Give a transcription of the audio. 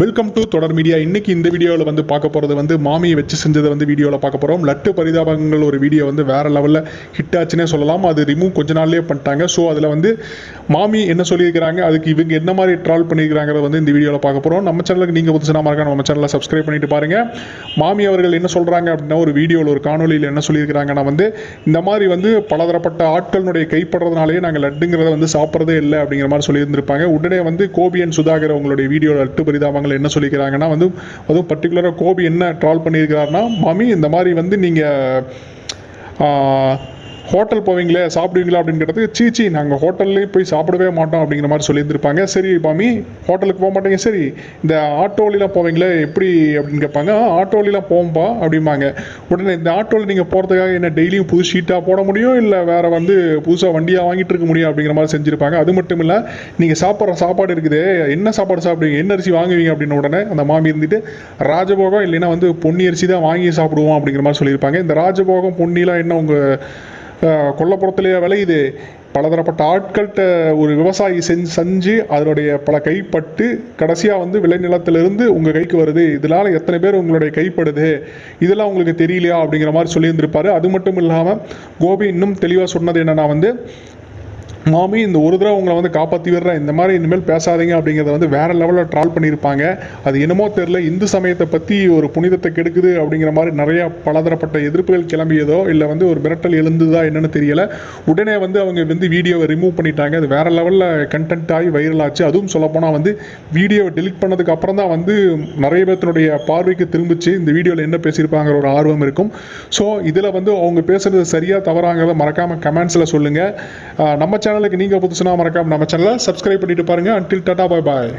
Welcome to தொடர் media இன்னைக்கு இந்த வீடியோவில் வந்து பார்க்க போகிறது வந்து மாமியை வச்சு செஞ்சதை வந்து வீடியோவில் பார்க்க போகிறோம் லட்டு பரிதாபங்கள் ஒரு வீடியோ வந்து வேற லெவலில் ஹிட் ஆச்சுன்னே சொல்லலாம். அது ரிமூவ் கொஞ்ச நாள்லேயே பண்ணிட்டாங்க. ஸோ அதில் வந்து மாமி என்ன சொல்லியிருக்கிறாங்க? அதுக்கு இவங்க என்ன மாதிரி ட்ரால் பண்ணியிருக்கிறாங்கிறத வந்து இந்த வீடியோவில் பார்க்க போகிறோம் நம்ம சேனலுக்கு நீங்கள் புதுசுனா மறக்காம நம்ம சேனலை சப்ஸ்கிரைப் பண்ணிட்டு பாருங்க. மாமி அவர்கள் என்ன சொல்கிறாங்க அப்படின்னா ஒரு வீடியோவில் ஒரு காணொலியில் என்ன சொல்லியிருக்கிறாங்கன்னா வந்து இந்த மாதிரி வந்து பலதரப்பட்ட ஆட்களுடைய கைப்படுறதுனாலே நாங்கள் லட்டுங்கிறத வந்து சாப்பிட்றதே இல்லை அப்படிங்கிற மாதிரி சொல்லியிருந்திருப்பாங்க. உடனே வந்து கோபியன் சுதாகர் அவங்களுடைய வீடியோ லட்டு பரிதாபங்கள் என்ன சொல்லிக்கிறாங்கன்னா வந்து அதுவும் பர்டிகுலராக கோபி என்ன ட்ரால் பண்ணியிருக்கிறாருன்னா மாமி இந்த மாதிரி வந்து நீங்கள் ஹோட்டல் போவீங்களே சாப்பிடுவீங்களா அப்படின்னு கேட்டதுக்கு சீச்சி நாங்கள் ஹோட்டல்லேயே போய் சாப்பிடவே மாட்டோம் அப்படிங்கிற மாதிரி சொல்லியிருந்திருப்பாங்க. சரி மாமி ஹோட்டலுக்கு போக மாட்டேங்க. சரி இந்த ஆட்டோலாம் போவீங்களே எப்படி? அப்படின்னு கேட்பாங்க. "ஆ, போகும்பா அப்படிம்பாங்க. உடனே இந்த ஆட்டோவில் நீங்கள் போகிறதுக்காக என்ன டெய்லியும் புது ஷீட்டாக போட முடியும்? இல்லை வேறு வந்து புதுசாக வண்டியாக வாங்கிட்டு இருக்க முடியும்? அப்படிங்கிற மாதிரி செஞ்சுருப்பாங்க. அது மட்டும் இல்லை நீங்கள் சாப்பிட்ற சாப்பாடு இருக்குது. என்ன சாப்பாடு சாப்பிடுவீங்க? என்ன அரிசி வாங்குவீங்க? அப்படின்னு உடனே அந்த மாமி இருந்துட்டு ராஜபோகம் இல்லைன்னா வந்து பொன்னி அரிசி தான் வாங்கி சாப்பிடுவோம் அப்படிங்கிற மாதிரி சொல்லியிருப்பாங்க. இந்த ராஜபோகம் பொன்னிலாம் என்ன உங்கள் கொல்லப்புறத்துலேயே விளையுது. பலதரப்பட்ட ஆட்கள்கிட்ட ஒரு விவசாயி செஞ்சு செஞ்சு அதனுடைய பல கைப்பட்டு கடைசியாக வந்து விளைநிலத்திலிருந்து உங்கள் கைக்கு வருது. இதனால் எத்தனை பேர் உங்களுடைய கைப்படுது? இதெல்லாம் உங்களுக்கு தெரியலையா? அப்படிங்கிற மாதிரி சொல்லியிருந்திருப்பாரு. அது மட்டும் இல்லாமல் கோபி இன்னும் தெளிவாக சொன்னது என்னென்னா வந்து மாமி இந்த ஒரு தடவை உங்களை வந்து காப்பாற்றி விடுறேன் இந்த மாதிரி இனிமேல் பேசாதீங்க அப்படிங்கிறத வந்து வேற லெவலில் ட்ரால் பண்ணியிருப்பாங்க. அது என்னமோ தெரில இந்து சமயத்தை பற்றி ஒரு புனிதத்தை கெடுக்குது அப்படிங்கிற மாதிரி நிறையா பலதரப்பட்ட எதிர்ப்புகள் கிளம்பியதோ இல்லை வந்து ஒரு மிரட்டல் எழுந்ததா என்னன்னு தெரியல. உடனே வந்து அவங்க வந்து வீடியோவை ரிமூவ் பண்ணிட்டாங்க. அது வேற லெவலில் கண்டென்ட் ஆகி வைரல் ஆச்சு. அதுவும் சொல்லப்போனால் வந்து வீடியோவை டெலிட் பண்ணதுக்கு அப்புறம் தான் வந்து நிறைய பேர்த்தினுடைய பார்வைக்கு திரும்பிச்சு இந்த வீடியோவில் என்ன பேசியிருப்பாங்கிற ஒரு ஆர்வம் இருக்கும். ஸோ இதில் வந்து அவங்க பேசுகிறது சரியாக தவறாங்கிறத மறக்காமல் கமெண்ட்ஸில் சொல்லுங்கள் நம்ம சேனல் சேனலுக்கு நீங்கள் புதுசுனா மறக்காம நம்ம சேனலை சப்ஸ்கிரைப் பண்ணிட்டு பாருங்க. அன்டில் டாடா பாய் பாய்